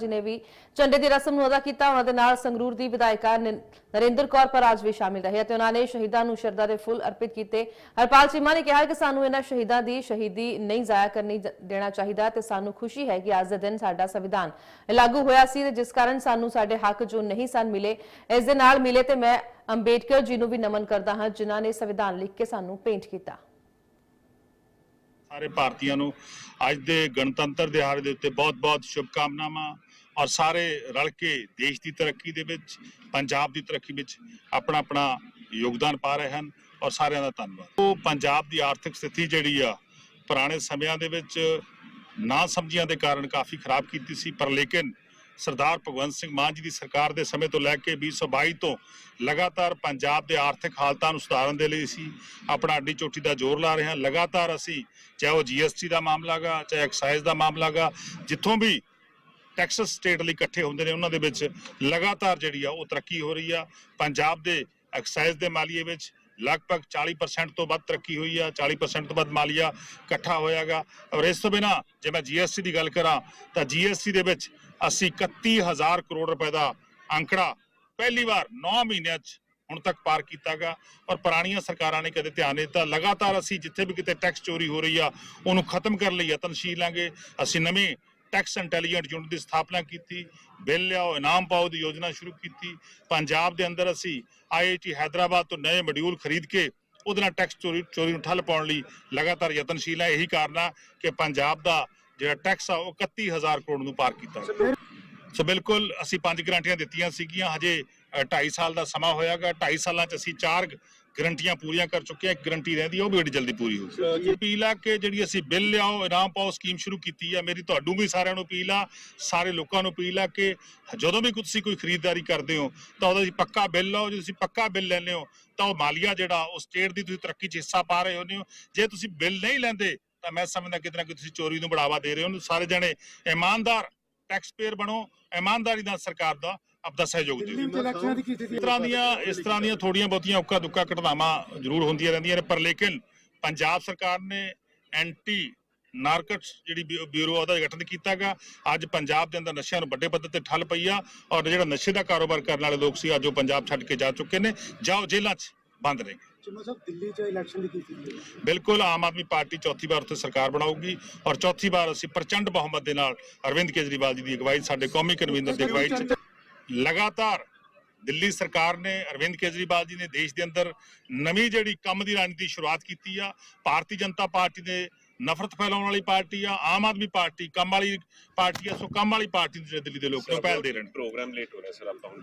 ਜੀ ਨੇ ਵੀ ਝੰਡੇ ਦੀ ਰਸਮ ਨੂੰ ਅਦਾ ਕੀਤਾ। ਉਹਨਾਂ ਦੇ ਨਾਲ ਸੰਗਰੂਰ ਦੀ ਵਿਧਾਇਕਾ ਨਰਿੰਦਰ ਕੌਰ ਪਰਾਜ ਵੀ ਸ਼ਾਮਿਲ ਰਹੇ ਅਤੇ ਉਹਨਾਂ ਨੇ ਸ਼ਹੀਦਾਂ ਨੂੰ ਸ਼ਰਧਾ ਦੇ ਫੁੱਲ ਅਰਪਿਤ ਕੀਤੇ। ਹਰਪਾਲ ਚੀਮਾ ਨੇ ਕਿਹਾ ਕਿ ਸਾਨੂੰ ਇਹਨਾਂ ਸ਼ਹੀਦਾਂ ਦੀ ਸ਼ਹੀਦੀ ਨਹੀਂ ਜ਼ਾਇਆ ਕਰਨੀ ਦੇਣਾ ਚਾਹੀਦਾ ਤੇ ਸਾਨੂੰ ਖੁਸ਼ੀ ਹੈ ਕਿ ਅੱਜ ਦੇ ਦਿਨ ਸਾਡਾ ਸੰਵਿਧਾਨ ਲਾਗੂ ਹੋਇਆ ਸੀ ਤੇ ਜਿਸ ਕਾਰਨ ਸਾਨੂੰ ਸਾਡੇ ਹੱਕ ਜੋ ਨਹੀਂ ਸਨ ਮਿਲੇ, ਇਸ ਦੇ ਨਾਲ ਮਿਲੇ ਤੇ ਮੈਂ ਅੰਬੇਡਕਰ ਜੀ ਨੂੰ ਵੀ ਨਮਨ ਕਰਦਾ ਹਾਂ, ਜਿਨ੍ਹਾਂ ਨੇ ਸੰਵਿਧਾਨ ਲਿਖ ਕੇ ਸਾਨੂੰ ਪੇਂਟ ਕੀਤਾ। ਸਾਰੇ ਭਾਰਤੀਆਂ ਨੂੰ ਅੱਜ ਦੇ ਗਣਤੰਤਰ ਦਿਹਾੜੇ ਦੇ ਉੱਤੇ ਬਹੁਤ-ਬਹੁਤ ਸ਼ੁਭਕਾਮਨਾਵਾਂ। ਔਰ ਸਾਰੇ ਰਲ ਕੇ ਦੇਸ਼ ਦੀ ਤਰੱਕੀ ਦੇ ਵਿੱਚ, ਪੰਜਾਬ ਦੀ ਤਰੱਕੀ ਵਿੱਚ ਆਪਣਾ ਆਪਣਾ ਯੋਗਦਾਨ ਪਾ ਰਹੇ ਹਨ ਔਰ ਸਾਰਿਆਂ ਦਾ ਧੰਨਵਾਦ। ਉਹ ਪੰਜਾਬ ਦੀ ਆਰਥਿਕ ਸਥਿਤੀ ਜਿਹੜੀ ਆ, ਪੁਰਾਣੇ ਸਮਿਆਂ ਦੇ ਵਿੱਚ ਨਾ ਸਮਝੀਆਂ ਦੇ ਕਾਰਨ ਕਾਫੀ ਖਰਾਬ ਕੀਤੀ ਸੀ, ਪਰ ਲੇਕਿਨ ਸਰਦਾਰ ਭਗਵੰਤ ਸਿੰਘ ਮਾਨ ਜੀ ਦੀ ਸਰਕਾਰ ਦੇ ਸਮੇਂ ਤੋਂ ਲੈ ਕੇ 2022 ਤੋਂ ਲਗਾਤਾਰ ਪੰਜਾਬ ਦੇ ਆਰਥਿਕ ਹਾਲਤਾਂ ਨੂੰ ਸੁਧਾਰਨ ਦੇ ਲਈ ਅਸੀਂ ਆਪਣਾ ਅੱਡੀ ਚੋਟੀ ਦਾ ਜ਼ੋਰ ਲਾ ਰਹੇ ਹਾਂ। ਲਗਾਤਾਰ ਅਸੀਂ, ਚਾਹੇ ਉਹ ਜੀਐਸਟੀ ਦਾ ਮਾਮਲਾ ਗਾ, ਚਾਹੇ ਐਕਸਾਈਜ਼ ਦਾ ਮਾਮਲਾ ਗਾ, ਜਿੱਥੋਂ ਵੀ ਟੈਕਸਸ ਸਟੇਟ ਲਈ ਇਕੱਠੇ ਹੁੰਦੇ ਨੇ, ਉਹਨਾਂ ਦੇ ਵਿੱਚ ਲਗਾਤਾਰ ਜਿਹੜੀ ਆ ਉਹ ਤਰੱਕੀ ਹੋ ਰਹੀ ਆ। ਪੰਜਾਬ ਦੇ ਐਕਸਾਈਜ਼ ਦੇ ਮਾਲੀਏ ਵਿੱਚ ਲਗਭਗ 40% ਤੋਂ ਵੱਧ ਤਰੱਕੀ ਹੋਈ ਆ 40% ਤੋਂ ਵੱਧ ਮਾਲੀਆ ਇਕੱਠਾ ਹੋਇਆਗਾ। ਔਰ ਇਸ ਤੋਂ ਬਿਨਾ ਜੇ ਮੈਂ ਜੀਐਸਟੀ ਦੀ ਗੱਲ ਕਰਾਂ, ਤਾਂ ਜੀਐਸਟੀ ਦੇ ਵਿੱਚ ਅਸੀਂ 31000 ਕਰੋੜ ਰੁਪਏ ਦਾ ਅੰਕੜਾ ਪਹਿਲੀ ਵਾਰ 9 ਮਹੀਨਿਆਂ 'ਚ ਹੁਣ ਤੱਕ ਪਾਰ ਕੀਤਾਗਾ। ਔਰ ਪੁਰਾਣੀਆਂ ਸਰਕਾਰਾਂ ਨੇ ਕਦੇ ਧਿਆਨ ਨਹੀਂ ਦਿੱਤਾ। ਲਗਾਤਾਰ ਅਸੀਂ ਜਿੱਥੇ ਵੀ ਕਿਤੇ ਟੈਕਸ ਚੋਰੀ ਹੋ ਰਹੀ ਆ, ਉਹਨੂੰ ਖਤਮ ਕਰਨ ਲਈ ਯਤਨਸ਼ੀਲ ਲਾਂਗੇ ਅਸੀਂ ਨਵੇਂ ਟੈਕਸ ਇੰਟੈਲੀਜੈਂਟ ਯੂਨਿਟ ਦੀ ਸਥਾਪਨਾ ਕੀਤੀ, ਬਿੱਲ ਲਿਆਓ, ਇਨਾਮ ਪਾਓ ਦੀ ਯੋਜਨਾ ਸ਼ੁਰੂ ਕੀਤੀ। ਪੰਜਾਬ ਦੇ ਅੰਦਰ ਅਸੀਂ ਆਈਆਈਟੀ ਹੈਦਰਾਬਾਦ ਤੋਂ ਨਵੇਂ ਮੋਡਿਊਲ ਖਰੀਦ ਕੇ ਉਹਦੇ ਨਾਲ ਟੈਕਸ ਚੋਰੀ ਚੋਰੀ ਨੂੰ ਠੱਲ ਪਾਉਣ ਲਈ ਲਗਾਤਾਰ ਯਤਨਸ਼ੀਲ ਹੈ। ਇਹੀ ਕਾਰਨ ਆ ਕਿ ਪੰਜਾਬ ਦਾ ਜਿਹੜਾ ਟੈਕਸ ਆ, ਉਹ 31000 ਕਰੋੜ ਨੂੰ ਪਾਰ ਕੀਤਾ। ਸੋ ਬਿਲਕੁਲ ਅਸੀਂ ਪੰਜ ਗਰੰਟੀਆਂ ਦਿੱਤੀਆਂ ਸੀਗੀਆਂ। ਹਜੇ 2.5 ਸਾਲ ਦਾ ਸਮਾਂ ਹੋਇਆਗਾ। 2.5 ਸਾਲਾਂ ਚ ਅਸੀਂ ਚਾਰ ਗਰੰਟੀਆਂ ਪੂਰੀਆਂ ਕਰ ਚੁੱਕੇ ਹਾਂ ਇੱਕ ਗਰੰਟੀ ਰਹਿੰਦੀ ਆ, ਉਹ ਵੀ ਬੜੀ ਜਲਦੀ ਪੂਰੀ ਹੋਊਗੀ ਅਪੀਲ ਆ ਕਿ ਜਿਹੜੀ ਅਸੀਂ ਬਿੱਲ ਲਿਆਓ ਇਨਾਮ ਪਾਓ ਸਕੀਮ ਸ਼ੁਰੂ ਕੀਤੀ ਆ, ਮੇਰੀ ਤੁਹਾਨੂੰ ਵੀ ਸਾਰਿਆਂ ਨੂੰ ਅਪੀਲ ਆ, ਸਾਰੇ ਲੋਕਾਂ ਨੂੰ ਅਪੀਲ ਆ ਕਿ ਜਦੋਂ ਵੀ ਤੁਸੀਂ ਕੋਈ ਖਰੀਦਦਾਰੀ ਕਰਦੇ ਹੋ, ਤਾਂ ਉਹਦਾ ਪੱਕਾ ਬਿੱਲ ਲਓ ਜੇ ਤੁਸੀਂ ਪੱਕਾ ਬਿੱਲ ਲੈਂਦੇ ਹੋ, ਤਾਂ ਉਹ ਮਾਲੀਆ ਜਿਹੜਾ, ਉਹ ਸਟੇਟ ਦੀ ਤੁਸੀਂ ਤਰੱਕੀ 'ਚ ਹਿੱਸਾ ਪਾ ਰਹੇ ਹੁੰਦੇ ਹੋ। ਜੇ ਤੁਸੀਂ ਬਿੱਲ ਨਹੀਂ ਲੈਂਦੇ, ਤਾਂ ਮੈਂ ਸਮਝਦਾ ਕਿਤੇ ਨਾ ਕਿਤੇ ਤੁਸੀਂ ਚੋਰੀ ਨੂੰ ਬੜਾਵਾ ਦੇ ਰਹੇ ਹੋ। ਸਾਰੇ ਜਣੇ ਇਮਾਨਦਾਰ ਟੈਕਸ ਪੇਅਰ ਬਣੋ, ਇਮਾਨਦਾਰੀ ਨਾਲ ਸਰਕਾਰ ਦਾ ਆਪਦਾ ਸਹਿਯੋਗ ਦਿਓ। ਇਸ ਤਰ੍ਹਾਂ ਦੀਆਂ ਇਸ ਤਰ੍ਹਾਂ ਦੀਆਂ ਥੋੜੀਆਂ ਬਹੁਤੀਆਂ ਉੱਕਾ ਦੁੱਕਾ ਘਟਨਾਵਾਂ ਜ਼ਰੂਰ ਹੁੰਦੀਆਂ ਰਹਿੰਦੀਆਂ ਨੇ ਪਰ ਲੇਕਿਨ ਪੰਜਾਬ ਸਰਕਾਰ ਨੇ ਐਂਟੀ ਨਾਰਕਟਸ ਜਿਹੜੀ ਬਿਊ- ਬਿਊਰੋ ਉਹਦਾ ਗਠਨ ਕੀਤਾਗਾ ਅੱਜ ਪੰਜਾਬ ਦੇ ਅੰਦਰ ਨਸ਼ਿਆਂ ਨੂੰ ਵੱਡੇ ਪੱਧਰ ਤੇ ਠੱਲ ਪਈ ਆ ਔਰ ਜਿਹੜਾ ਨਸ਼ੇ ਦਾ ਕਾਰੋਬਾਰ ਕਰਨ ਵਾਲੇ ਲੋਕ ਸੀ ਅੱਜ ਉਹ ਪੰਜਾਬ ਛੱਡ ਕੇ ਜਾ ਚੁੱਕੇ ਨੇ। ਜਾਓ ਜੇਲ੍ਹਾਂ 'ਚ ਬੰਦ ਨੇ ਚੁਮਾ ਸਾਹਿਬ ਦਿੱਲੀ ਚ ਇਲੈਕਸ਼ਨ ਦੀ ਕੀ ਸਥਿਤੀ ਹੈ। ਬਿਲਕੁਲ ਆਮ ਆਦਮੀ ਪਾਰਟੀ ਚੌਥੀ ਵਾਰ ਉੱਥੇ ਸਰਕਾਰ ਬਣਾਊਗੀ ਔਰ ਚੌਥੀ ਵਾਰ ਅਸੀਂ ਪ੍ਰਚੰਡ ਬਹੁਮਤ ਦੇ ਨਾਲ ਅਰਵਿੰਦ ਕੇਜਰੀਵਾਲ ਜੀ ਦੀ ਅਗਵਾਈ ਸਾਡੇ ਕੌਮੀ ਕਨਵੀਨਰ ਦੀ ਅਗਵਾਈ 'ਚ ਲਗਾਤਾਰ ਦਿੱਲੀ ਸਰਕਾਰ ਨੇ ਅਰਵਿੰਦ ਕੇਜਰੀਵਾਲ ਜੀ ਨੇ ਦੇਸ਼ ਦੇ ਅੰਦਰ ਨਵੀਂ ਜਿਹੜੀ ਕੰਮ ਦੀ ਰਣਨੀਤੀ ਦੀ ਸ਼ੁਰੂਆਤ ਕੀਤੀ ਆ ਭਾਰਤੀ ਜਨਤਾ ਪਾਰਟੀ ਨੇ ਨਫ਼ਰਤ ਫੈਲਾਉਣ ਵਾਲੀ ਪਾਰਟੀ ਆ ਆਮ ਆਦਮੀ ਪਾਰਟੀ ਕੰਮ ਵਾਲੀ ਪਾਰਟੀ ਆ ਸੋ ਕੰਮ ਵਾਲੀ ਪਾਰਟੀ ਨੂੰ ਜਿਹੜੇ ਦਿੱਲੀ ਦੇ ਲੋਕ ਨੇ ਪਹਿਲ ਦੇ ਰਹੇ ਨੇ। ਪ੍ਰੋਗਰਾਮ ਲੇਟ ਹੋ ਰਿਹਾ ਸਰ ਆਪਾਂ ਹੁਣ